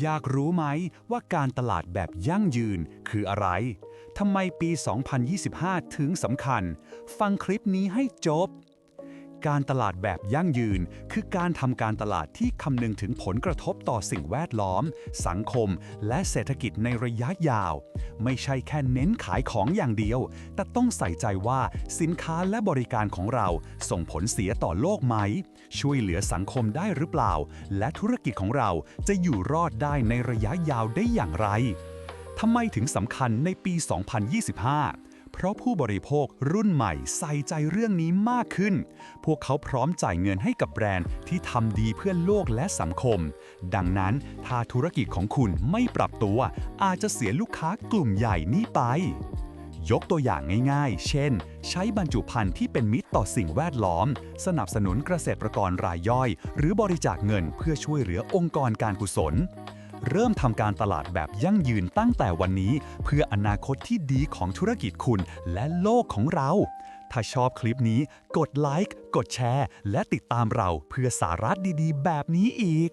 อยากรู้ไหมว่าการตลาดแบบยั่งยืนคืออะไร ทำไมปี 2025 ถึงสำคัญ ฟังคลิปนี้ให้จบ การตลาดแบบยั่งยืน คือการทำการตลาดที่คำนึงถึงผลกระทบต่อสิ่งแวดล้อม สังคม และเศรษฐกิจในระยะยาว ไม่ใช่แค่เน้นขายของอย่างเดียว แต่ต้องใส่ใจว่าสินค้าและบริการของเราส่งผลเสียต่อโลกไหม ช่วยเหลือสังคมได้หรือเปล่า และธุรกิจของเราจะอยู่รอดได้ในระยะยาวได้อย่างไรทำไมถึงสำคัญในปี 2025 เพราะผู้บริโภครุ่นใหม่ใส่ใจเรื่องนี้มากขึ้น พวกเขาพร้อมจ่ายเงินให้กับแบรนด์ที่ทำดีเพื่อโลกและสังคม ดังนั้นถ้าธุรกิจของคุณไม่ปรับตัว อาจจะเสียลูกค้ากลุ่มใหญ่นี้ไป ยกตัวอย่างง่ายๆ เช่น ใช้บรรจุภัณฑ์ที่เป็นมิตรต่อสิ่งแวดล้อม สนับสนุนเกษตรกรรายย่อย หรือบริจาคเงินเพื่อช่วยเหลือองค์กรการกุศล เริ่มทำการตลาดแบบยั่งยืนตั้งแต่วันนี้ เพื่ออนาคตที่ดีของธุรกิจคุณและโลกของเรา ถ้าชอบคลิปนี้ กดไลค์ กดแชร์ และติดตามเราเพื่อสาระดีๆ แบบนี้อีก